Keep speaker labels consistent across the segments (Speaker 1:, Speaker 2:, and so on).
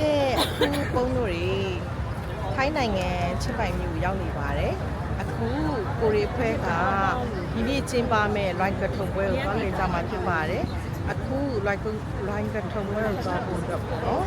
Speaker 1: ကဲအခုပုံတို့တွေထိုင်းနိုင်ငံချစ်ပိုင်မြို့ရောက်နေပါတယ်အခုကိုရီဖွဲကဒီနေ့ကျင်းပမဲ့ line ကထုံပွဲကိုသွားလည်ကြမှာဖြစ်ပါတယ်အခု line line ကထုံပွဲကိုသွားဖို့အတွက်ပေါ့နော်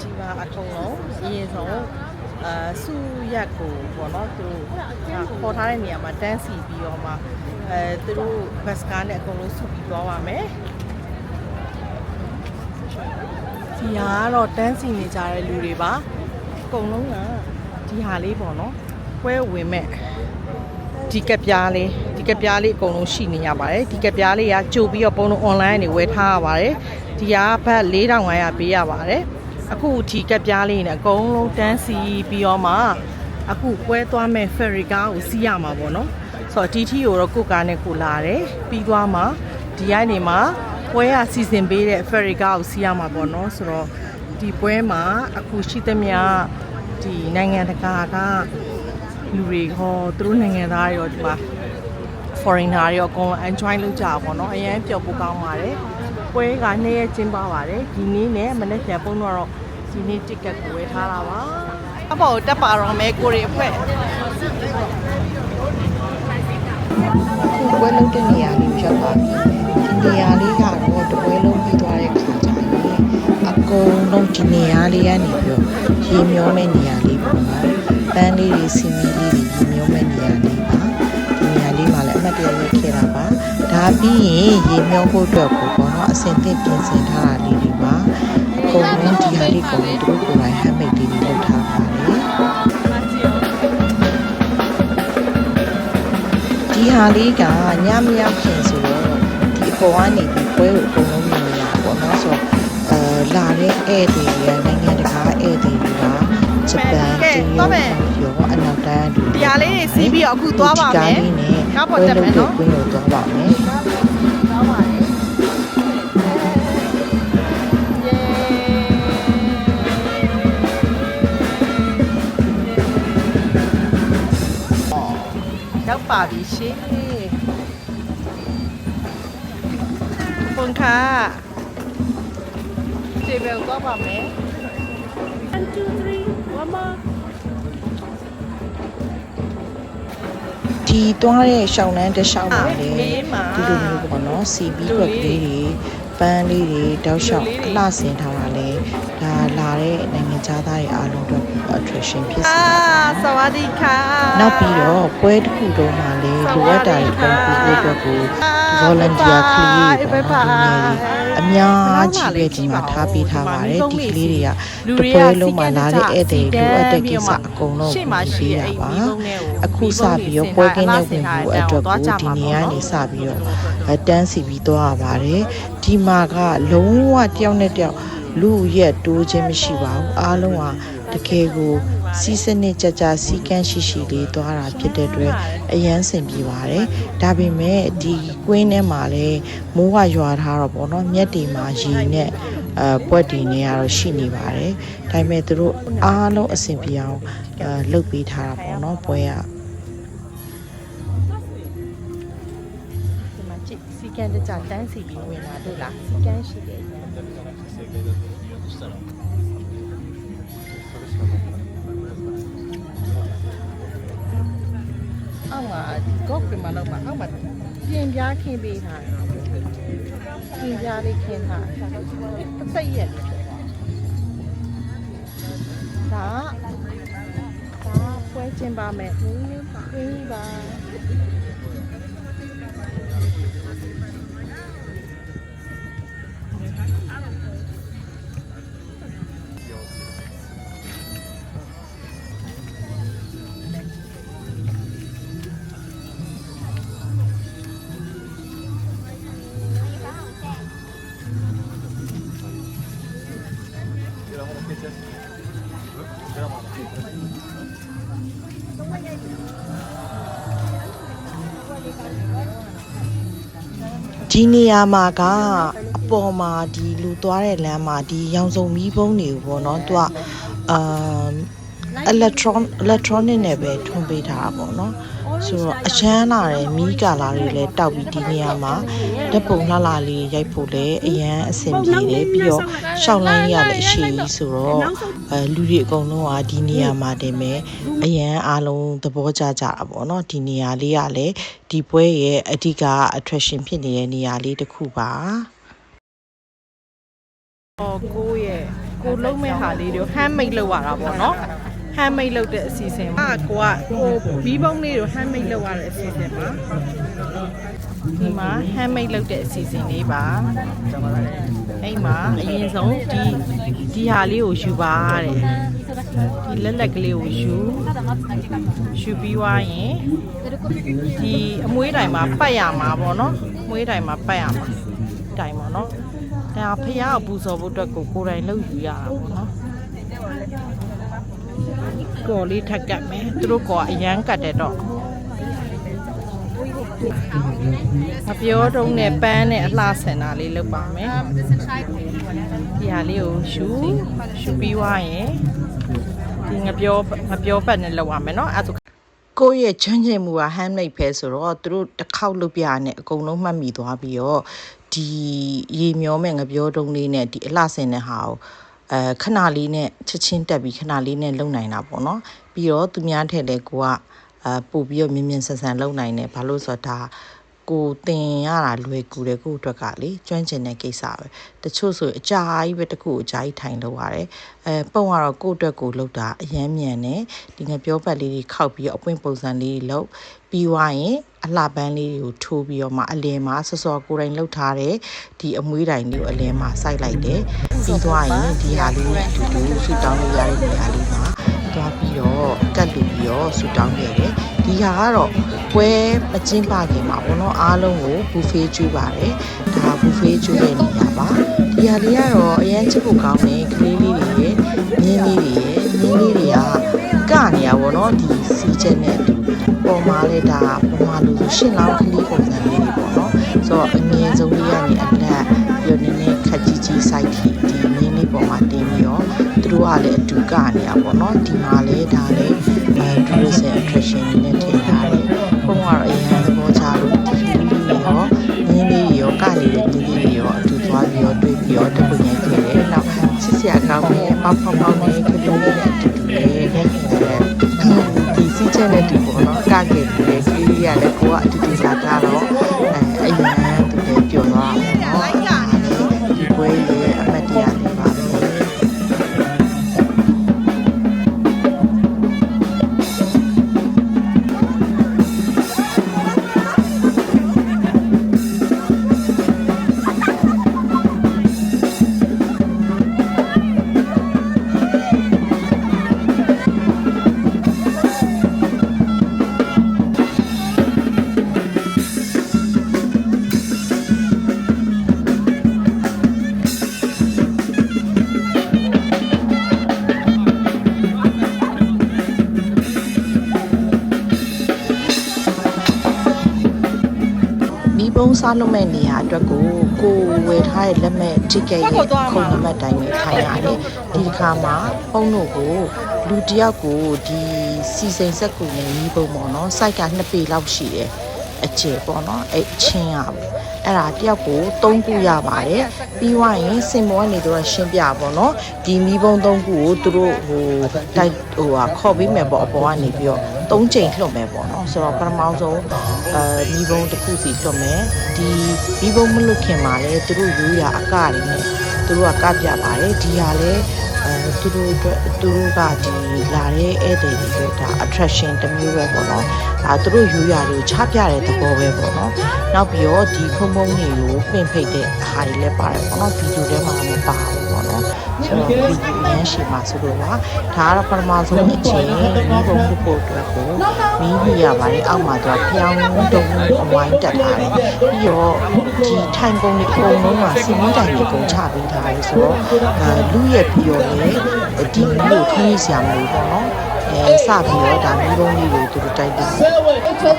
Speaker 1: ဒီမှာအထုံလုံးအရင်ဆုံးအာစုရက်ကိုပေါ့နော်သူတို့ခေါ်ထားတဲ့နေရာမှာတန်းစီပြီးတော့မှအဲသူတို့ဘတ်စကားနဲ့အကုန်လုံးစုပြီးသွားပါမယ် ဒီဟာကတော့တန်းစီနေကြတဲ့လူတွေပါအကုန်လုံးကဒီဟာလေးပေါ့နော်ပွဲဝင်မဲ့ဒီကက်ပြားလေးဒီကက်ပြားလေးအကုန်လုံးရှိနေရပါတယ်ဒီကက်ပြားလေးကကြိုပြီးတော့ပုံလုံး online ကနေဝယ်ထားရပါတယ်ဒီဟာဘတ်4500ပေးရပါတယ်အခုဒီကက်ပြားလေးနဲ့အကုန်လုံးတန်းစီပြီးတော့မှအခုပွဲသွားမဲ့ ferry ကားကိုစီးရမှာပေါ့နော်ဆိုတော့ဒီထီကိုတော့ကိုယ်ကားနဲ့ကိုလာတယ်ပြီးသွားမှဒီကနေမှ ပွဲရစီစဉ်ပေးတဲ့ ferry ကားကိုစီးရမှာပေါ့နော်ဆိုတော့ဒီပွဲမှာအခုရှိသမျှဒီနိုင်ငံတကာကလူတွေဟောသူတို့နိုင်ငံသားတွေရောဒီမှာ foreigner တွေရောအကုန်လုံး enjoy လုပ်ကြတာပေါ့နော်အရင်ပျော်ဖို့ကောင်းပါတယ်ပွဲကနေ့ရက်ကျင်းပပါတယ်ဒီနေ့နဲ့မနေ့ပြန်ပုံတော့ဒီနေ့ ticket ကိုဝယ်ထားတာပါအပေါ်တက်ပါတော့မဲကိုရီအဖွဲ့ ပွဲလုံးတဲ့နေရာလေးကိုရောက်ပါပြီဒီနေရာလေးကတော့တပွဲလုံးပြီးသွားတဲ့ခါကျရင်အကုန်လုံးဒီနေရာလေးကနေပြီးတော့ရေမျောမဲ့နေရာလေးပေါ့နော်ပန်းလေးတွေစီမီလေးတွေရေမျောမဲ့နေရာလေးပါဒီနေရာလေးမှာလည်းအမှတ်တရရက်ခဲ့တာပါဒါပြီးရင်ရေမျောဖို့အတွက်ကိုပေါ့နော်အစင်သင့်ပြင်ဆင်ထားတာလေးတွေပါအကုန်လုံးဒီဟာလေးကိုသူတို့ကိုယ်တိုင် handmade လေးတွေလုပ်ထား ဟာလေးကညမရောက်ခင်ဆိုတော့ဒီအပေါ်ကနေပြီးပွဲကိုအကုန်လုံးမြင်နေရတာပေါ့နော်ဆိုတော့အဲလာတဲ့ဧည့်သည်တွေကနိုင်ငံတကာဧည့်သည်တွေကဂျပန်တရုတ်ရောအနောက်တိုင်းလူ
Speaker 2: ဒီဟာလေးတွေစီးပြီးတော့အခုသွားပါမယ်
Speaker 1: ဒီကားလေးနဲ့
Speaker 2: ကားပေါ်တက်မယ်နော်
Speaker 1: ပွဲလို့သွားပါမယ်
Speaker 2: ပါပြီရှင်ပုံခါကျေဘယ်သွားပါမယ် one two three one more
Speaker 1: ဒီသွားတဲ့ရှောင်းလန်းတစ်ရှောင်းပါလေ
Speaker 2: မေးမှာ
Speaker 1: ဒီလိုမျိုးပေါ့နော်စီဘီဘက်ကလေးတွေပန်းလေးတွေတောက်လျှောက်အလှဆင်ထားတာလေဒါ လာတဲ့နိုင်ငံခြားသားတွေအားလုံးအတွက် attraction ဖြစ်စေ
Speaker 2: ပါ
Speaker 1: တ
Speaker 2: ယ်။ဆဝဒီခါ
Speaker 1: နောက်ပြီးတော့ပွဲတစ်ခုတုံးမှာလေလိုအပ်တာတွေပုံပြီးအတွက်ကို volunteer create ပေါ့နော်အများကြီးပဲဒီမှာထားပေးထားပါတယ်ဒီကလေးတွေကတပွဲလုံးမှာလာတဲ့ဧည့်သည်လိုအပ်တဲ့ကိစ္စအကုန်လုံး
Speaker 2: ကိုပေးရ
Speaker 1: ပါ
Speaker 2: အ
Speaker 1: ခုစပြီးတော့ပွဲကင်းတဲ့ဝင်မှုအတွက်ကိုဒီနေရာနေစပြီးတော့တန်းစီပြီးသွားရပါတယ်ဒီမှာကလုံးဝတယောက်နဲ့တယောက် လူရက်တိုးခြင်းမရှိပါဘူးအားလုံးကတကယ်ကိုစီးစနစ်ကြကြစီကန်းရှိရှိလေးသွားတာဖြစ်တဲ့အတွက်အရန်ဆင်ပြေပါတယ်ဒါပေမဲ့ဒီကွင်းထဲမှာလည်းမိုးကရွာထားတော့ပေါ့နော်မြက်တွေမှာရေနဲ့အဲပွက်တွေနေရတော့ရှိနေပါတယ်ဒါပေမဲ့သူတို့အားလုံးအဆင်ပြေအောင်အဲလုပ်ပေးထားတာပေါ့နော်ပွဲက
Speaker 2: ဒီမှာကြည့်စီကန်တကြတန်းစီပြီးဝင်လာတွေ့လားစီကန်ရှိတယ် အောက်မှာကော့ကမှာတော့မှာအောက်မှာပြင်ပြားခင်းပေးထားတယ်ပြင်ပြားလေးခင်းထားတာတစ်စိတ်ရက်လေးဖြစ်သွားဒါဒါပွဲကျင်းပါမယ်ဦးလေးပါ
Speaker 1: ဒီနေရာမှာကအပေါ်မှာဒီလူသွားတဲ့လမ်းမှာဒီရောင်စုံမီးပုံးတွေကိုပေါ့နော်သူကအာ electron electronic နဲ့ပဲထွန်းပေးထားတာပေါ့နော် ဆိုတော့အချမ်းလာတယ်မီးကာလာတွေလည်းတောက်ပြီးဒီနေရာမှာဓာတ်ပုံလှလှလေးရိုက်ဖို့လည်းအရန်အဆင်ပြေတယ်ပြီးတော့ရှောင်းလိုင်းရလည်းအရှိကြီးဆိုတော့အဲလူတွေအကုန်လုံးကဒီနေရာမှာတင်မဲ့အရန်အားလုံးသဘောကျကြတာပေါ့နော်ဒီနေရာလေးကလည်းဒီပွဲရဲ့အဓိက attraction ဖြစ်နေတဲ့နေရာလေးတစ်ခုပါအော်ကိုရဲ့ကိုလုံးမဲ့ဟာလေးတွေ handmade လုပ်ရတာပေါ့နော် handmade လုပ်တဲ့အစီအစဉ်ပါကိုကကိုဘီးပုံးလေးတွေ handmade လုပ်ရတဲ့အစီအစဉ်ပါဒီမှာ handmade လုပ်တဲ့အစီအစဉ်လေးပါအဲ့မှာအရင်ဆုံးဒီဒီဟာလေးကိုယူပါတဲ့ဒီလက်လက်ကလေးကိုယူယူပြီးွားရင်ဒီအမွေးတိုင်မှာပတ်ရမှာပေါ့နော်အမွေးတိုင်မှာပတ်ရမှာတိုင်ပေါ့နော်ဒါဖះကိုပူဇော်ဖို့အတွက်ကိုကိုယ်တိုင်လုပ်ယူရတာပေါ့နော် ကော်လေးထက်ကတ်မယ်သူတို့ကအရန်ကတ်တယ်တော့အပြောတုံးနဲ့ပန်းနဲ့အလှဆင်တာလေးလုပ်ပါမယ်ဒီဟာလေးကိုရှူရှူပြီးွားရင်ဒီငပြောငပြောပတ်နဲ့လုပ်ရမယ်နော်အဲ့ဒါကိုယ့်ရဲ့ချမ်းချင်မှုက handmade ပဲဆိုတော့သူတို့တစ်ခေါက်လုပ်ပြရနဲ့အကုန်လုံးမှတ်မိသွားပြီးတော့ဒီရေမျောမဲ့ငပြောတုံးလေးနဲ့ဒီအလှဆင်တဲ့ဟာကို အဲခဏလေးနဲ့ချက်ချင်းတက်ပြီးခဏလေးနဲ့လုံနိုင်တာပေါ့နော်ပြီးတော့သူများထက်လည်းကိုကအဲပို့ပြီးတော့မြင်မြင်ဆန်ဆန်လုံနိုင်တယ်ဘာလို့ဆိုတော့ဒါ ကိုတင်ရတာလွယ်ကူတယ်ကို့အတွက်ကလေကျွမ်းကျင်တဲ့ကိစ္စပဲတချို့ဆိုအကြာကြီးပဲတခုအကြာကြီးထိုင်လို့ရတယ်အဲပုံကတော့ကို့အတွက်ကိုလောက်တာအရမ်းမြန်တယ်ဒီငပြောပတ်လေးတွေခောက်ပြီးတော့အပွင့်ပုံစံလေးတွေလောက်ပြီးွားရင်အလှပန်းလေးတွေကိုထိုးပြီးတော့မှအလယ်မှာစောစောကိုယ်တိုင်လှုပ်ထားတဲ့ဒီအမွေးတိုင်လေးကိုအလယ်မှာစိုက်လိုက်တယ်ပြီးသွားရင်ဒီဟာလေးနဲ့အတူတူဆူတောင်းလို့ရတဲ့နေရာလေးမှာသွားပြီးတော့ကတ်လူပြီးတော့ဆူတောင်းခဲ့တယ် ဒီဟာကတော့ပွဲမကျင်းပခင်မှာဘောနော်အားလုံးကိုဘူဖေးကျွေးပါတယ်ဒါဘူဖေးကျွေးတဲ့နေရာပါဒီဟာလေးကတော့အရင်ချစ်ဖို့ကောင်းတယ်ကလေးလေးတွေရဲ့မြင်းလေးတွေရဲ့မြင်းလေးတွေကကနေရပါတော့ဒီစီချက်နဲ့အတူပေါ်မှာလဲဒါပေါ်မှာလို့ဆိုရှင်းလောင်းကလေးပုံစံလေးတွေပေါ့နော်ဆိုတော့အငယ်ဆုံးလေးကနေအလက်ပြီးတော့နည်းနည်းခက်ကြီးကြီးစိုက်ထိဒီမြင်းလေး ပေါ်မှာတင်းပြီးတော့သူတို့ကလည်းအတူကနေရပါတော့ဒီမှာလဲဒါလည်းအဲ tourism attraction တွေနဲ့ထည့်ထားတယ်ပုံကတော့အရင်သဘောချလို့ဒီလူတွေရောမြင်းလေးရောကနေတဲ့မြင်းလေးရောအတူသွားပြီးတော့တွေ့ပြီးတော့တပုတ်ညင်ခဲ့တယ်နောက်ချစ်စရာကောင်းတဲ့ပေါက်ပေါက်ပေါက်နဲ့ကလေးလေးနဲ့အတူတူလေးအဲဒီစီးချက်နဲ့တူပေါ့နော်ကခဲ့ပြီးလေကလေးလေးကလည်းကိုကအတူတူလာကြတော့ မီးပုံးစားလုပ်မဲ့နေရာအတွက်ကိုကိုဝယ်ထားတဲ့လက်မဲ့ ticket ရဲ့ခုံနံပါတ်တိုင်းနဲ့ထိုင်ရတယ်ဒီတစ်ခါမှာပုံတို့ကိုလူတစ်ယောက်ကိုဒီစီစိန်ဆက်ကူနဲ့မီးပုံးပေါ့နော်စိုက်က2ပေလောက်ရှိတယ်အကျယ်ပေါ့နော်အဲ့ချင်းရဘူးအဲ့ဒါတယောက်ကို3ခုရပါတယ်ပြီးွားရင်စင်မောကနေတော့ရှင်းပြပါတော့ဒီမီးပုံး3ခုကိုသူတို့ဟိုတိုက်ဟိုဟာခေါ်ပေးမယ်ပေါ့အပေါ်ကနေပြီးတော့ 3ချိန်လှုပ်မယ်ပေါ့နော်ဆိုတော့ပထမဆုံးအဲမီးပုံးတစ်ခုစီလှုပ်မယ်ဒီမီးပုံးမလွတ်ခင်မှာလဲသူတို့ရိုးရာအကတွေနဲ့သူတို့ကကပြပါတယ်ဒီဟာလဲ အဲသူတို့အတွက်သူတို့ကဒီလာတဲ့ဧည့်သည်တွေအတွက်ဒါ attraction တစ်မျိုးပဲပေါ့နော်ဒါသူတို့ရိုးရာတွေကိုချပြတဲ့သဘောပဲပေါ့နော်နောက်ပြီးတော့ဒီဖုံဖုံတွေကိုပင့်ဖိတ်တဲ့ဟာတွေလည်းပါတယ်ပေါ့နော်ဗီဒီယိုထဲမှာမပါဘူးပေါ့နော်ဆိုတော့ဗီဒီယိုရမ်းရှိမှာဆိုတော့ပါဒါကတော့ပထမဆုံးအချိန်ဒီဘုံခုဖို့အတွက်ကိုမီးပြရပါတယ်အောက်မှာတော့ဖျောင်းတုံးအဝိုင်းတက်ထားတယ်ပြီးတော့ ဒီထိုင်ပုံတွေအကုန်လုံးကစီမင်းတိုင်တွေကုန်ချပေးထားတယ်ဆိုတော့အဲလူရဲ့ပြီးတော့လေဒီလိုထွေးစရာမလိုပေါ့နော်အဲစပြီးတော့ဒါမျိုးလုံးလေးကိုသူတို့တိုက်တယ်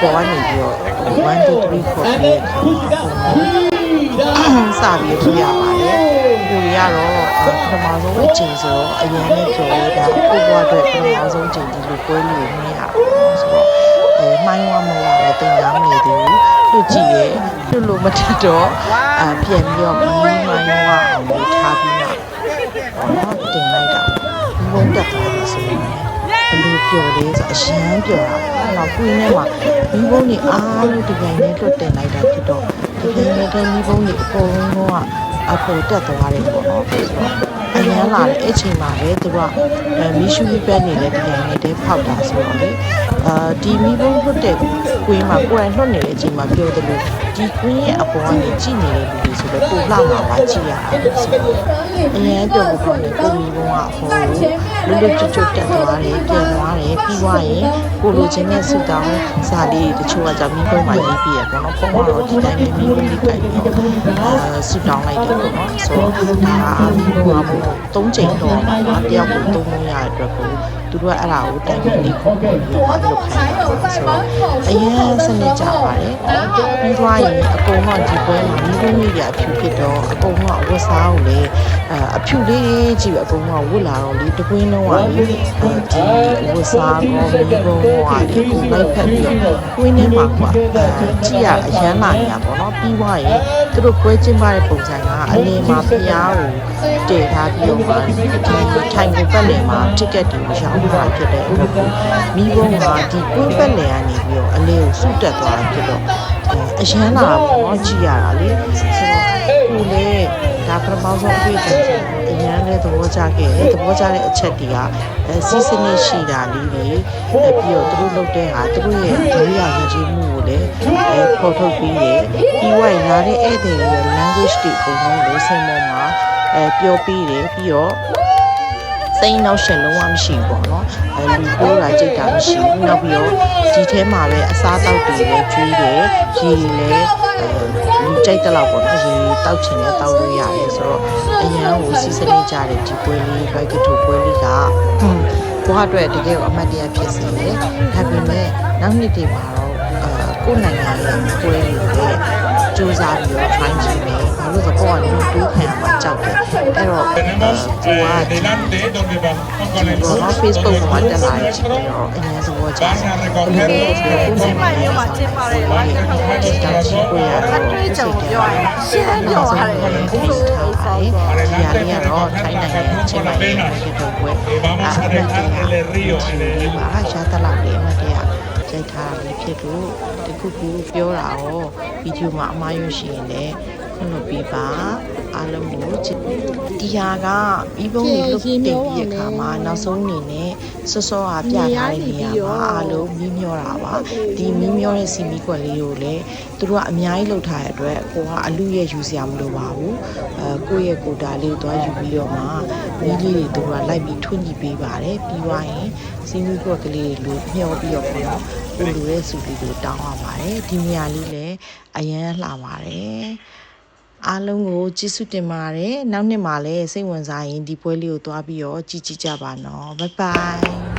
Speaker 1: ပေါ်ကနေပြီးတော့1 2 3 4 5စပြီးတော့ရပါတယ်ကိုရီကတော့ပထမဆုံးအချိန်ဆိုတော့အရင်နဲ့ပြောရတာကိုဘွားအတွက်ပထမဆုံးချိန်ဒီလိုပွဲလေးကိုမြင်ရအောင်ဆိုတော့အဲမှိုင်းဝမရလဲတင်နာမနေသေးဘူး လွတ်ကြည့်ရဲ့လွတ်လို့မထတော့အပြန်ပြီးတော့ပြီးမှိုင်းဝအောင်လို့ထားပြီးမှတော့တင်လိုက်တာဘုံတက်သွားပြီဆိုရင်ဘလို့ပျော်လေးဆိုအရှမ်းပျော်တာအဲ့တော့ကွင်းထဲမှာမိဘုံတွေအားလုံးဒီပိုင်းနဲ့လွတ်တင်လိုက်တာဖြစ်တော့ဒီပိုင်းနဲ့တဲ့မိဘုံတွေအကုန်လုံးကအပေါ်တက်သွားတယ်ပေါ့နော်ဆိုတော့အရန်လာတဲ့အချိန်မှာပဲသူကအဲမီရှူပက်နေလဲဒီပိုင်းနဲ့တဲ့ဖောက်တာဆိုတော့လေ အာဒီမိဘုံလွတ်တဲ့ကွင်းမှာကိုယ်တိုင်လွတ်နေတဲ့အချိန်မှာပြောတယ်လို့ဒီကွင်းရဲ့အပေါ်ကနေကြည့်နေတဲ့လူတွေဆိုတော့ပုံလောက်မှာပါကြည့်ရတာဆိုတော့အရန်ပြောဖို့ကောင်းတယ်ကိုမိဘုံကအပေါ်ကိုလွတ်လွတ်ကျွတ်ကျွတ်တက်သွားတယ်ပြန်သွားတယ်ပြီးသွားရင်ကိုလိုချင်တဲ့စုတောင်းစာလေးတချို့ကကြောင့်မိဘုံမှာရေးပြရပေါ့နော်ပုံမှန်တော့ဒီတိုင်းပဲမိဘုံလေးကြိုက်ပြီးတော့အာစုတောင်းလိုက်တယ်ပေါ့နော်ဆိုတော့ဒါမိဘုံကဘုံသုံးချိန်တော့မှာတယောက်ကိုသုံးလို့ရတဲ့အတွက်ကို သူတို့ကအဲ့ဒါကိုတိုင်ပင်လေးခေါ်ပြီးတော့အဲ့လိုခိုင်းတာဆိုတော့အရင်စနစ်ကြပါတယ်ပြီးသွားရင်အကုန်လုံးဒီပွဲမှာမိဘုံလေးတွေအဖြူဖြစ်တော့အကုန်လုံးအဝတ်စားကိုလေအဖြူလေးကြည့်ပြီးအကုန်လုံးဝတ်လာတော့လေတကွင်းလုံးကလေဒီဝတ်စားကောမိဘုံကဒီကိုလိုက်ဖက်ပြီးတော့ကွင်းထဲမှာကွာကြည့်ရအရန်လာနေတာပေါ့နော်ပြီးသွားရင်သူတို့ပွဲကျင်းပတဲ့ပုံစံက အလင်းမှာဖျားကိုတည်ထားပြီးတော့မှဒီထိုင်ကိုပတ်လည်မှာ ticket တွေရောင်းထားဖြစ်တဲ့အတွက်ကိုမိဘုံကဒီကွင်းပတ်လည်ကနေပြီးတော့အလင်းကိုစုတက်သွားတာဖြစ်တော့အရန်လာပေါ့ကြည့်ရတာလေဆိုတော့ကိုလေဒါပထမဆုံးအတွေ့အကြုံဆိုအရန်လည်းသဘောကျခဲ့တယ်သဘောကျတဲ့အချက်တွေကအဲစီးစနစ်ရှိတာလေးတွေအဲပြီးတော့သူတို့လုပ်တဲ့ဟာသူတို့ရဲ့ဒုရယဉ်ကျေးမှုကိုလည်းအဲပေါ်ထုတ်ပြီးတယ်ပြီးဝိုင်းလာတဲ့ဧည့်သည်တွေရဲ့ language တွေအကုန်လုံးကိုစင်ပေါ်မှာအဲပြောပြီးတယ်ပြီးတော့စိတ်နောက်ရှင်လုံးဝမရှိဘူးပေါ့နော်အဲလူကိုယ်တာကြိတ်တာမရှိဘူးနောက်ပြီးတော့ဒီထဲမှာပဲအစားတောက်တွေလည်းကျွေးတယ်ရေတွေလည်းအဲလူကြိတ်တဲ့လောက်ပေါ့နော်ရေတောက်ချင်လည်းတောက်လို့ရတယ်ဆိုတော့အရန်ကိုစီးစနစ်ကြတဲ့ဒီပွဲလေးဘိုက်ကတူပွဲလေးကဟွန်းဘွားအတွက်တကယ်ကိုအမတ်တရားဖြစ်စေတယ်ဒါပေမဲ့နောက်နှစ်တွေမှာတော့အဲကိုယ်နိုင်ငံရဲ့ပွဲလေးတွေ စူးစမ်းပြီးတော့ try ကြည့်မယ်ဘာလို့လဲဆိုတော့ကိုယ်ကလူတူးခံရမှာကြောက်တယ်အဲ့တော့
Speaker 3: Tenemos
Speaker 1: ကိုက
Speaker 3: eh,
Speaker 1: ဒီ
Speaker 3: delante donde vamos con el
Speaker 1: ဘောနော် Facebook ပေါ်မှာတက်လာတဲ့ချိန်ပြီးတော့အရင်သဘောကျတယ်
Speaker 3: Van a recoger los
Speaker 2: ကျင်းပမျိုးမှာကျင်းပတဲ့ live တစ်ခါလေး
Speaker 1: တောင်ကြီးကိုရ
Speaker 2: အတွေ့အကြုံပြောရရင်ရှင်းပြောရတယ်ဒီလိုအိဆောက်ဆော
Speaker 3: para
Speaker 1: ဒီဟာ
Speaker 3: adelante
Speaker 1: လေး
Speaker 3: por
Speaker 1: ကတော့
Speaker 3: recoger
Speaker 1: ထိုင်း
Speaker 3: la
Speaker 1: နိုင်ငံ
Speaker 3: Cancún
Speaker 1: ချင်း
Speaker 3: con
Speaker 1: မို
Speaker 3: la
Speaker 1: င်ရဲ့
Speaker 3: pena.
Speaker 1: ဖြစ်တော့ပွဲ
Speaker 3: Eh, vamos a dejar el río en el
Speaker 1: ပါရှားတလောက်လေးမတရားရိုက်ထားတာလေးဖြစ်လို့တ ခုခုပြောတာရောဗီဒီယိုမှာအမှားရရှိရင်လည်းခွင့်လွှတ်ပေးပါအားလုံးကိုချစ်ဒီဟာကပြီးပုံးလေးလုတ်တင်ပြီးရခါမှာနောက်ဆုံးအနေနဲ့စောစောကပြထားတဲ့နေရာမှာအားလုံးမီးမျောတာပါဒီမီးမျောတဲ့စီမီကွက်လေးကိုလည်းသူတို့ကအများကြီးလှုပ်ထားတဲ့အတွက်ကိုကအလူရဲ့ယူစရာမလိုပါဘူးအဲကိုယ့်ရဲ့ကိုယ်တာလေးကိုသွားယူပြီးတော့မှမီးလေးတွေသူတို့ကလိုက်ပြီးထွန်းကြည့်ပေးပါတယ်ပြီးသွားရင် စီမီကွက်ကလေးတွေလိုမျောပြီးတော့ပေါ့နော်ကိုလိုတဲ့စုလေးကိုတောင်းရပါတယ်ဒီနေရာလေးလည်းအရန်လှပါတယ်အားလုံးကိုကျေးဇူးတင်ပါတယ်နောက်နှစ်မှာလည်းစိတ်ဝင်စားရင်ဒီပွဲလေးကိုသွားပြီးတော့ကြည့်ကြည့်ကြပါနော်ဘိုင်ဘိုင်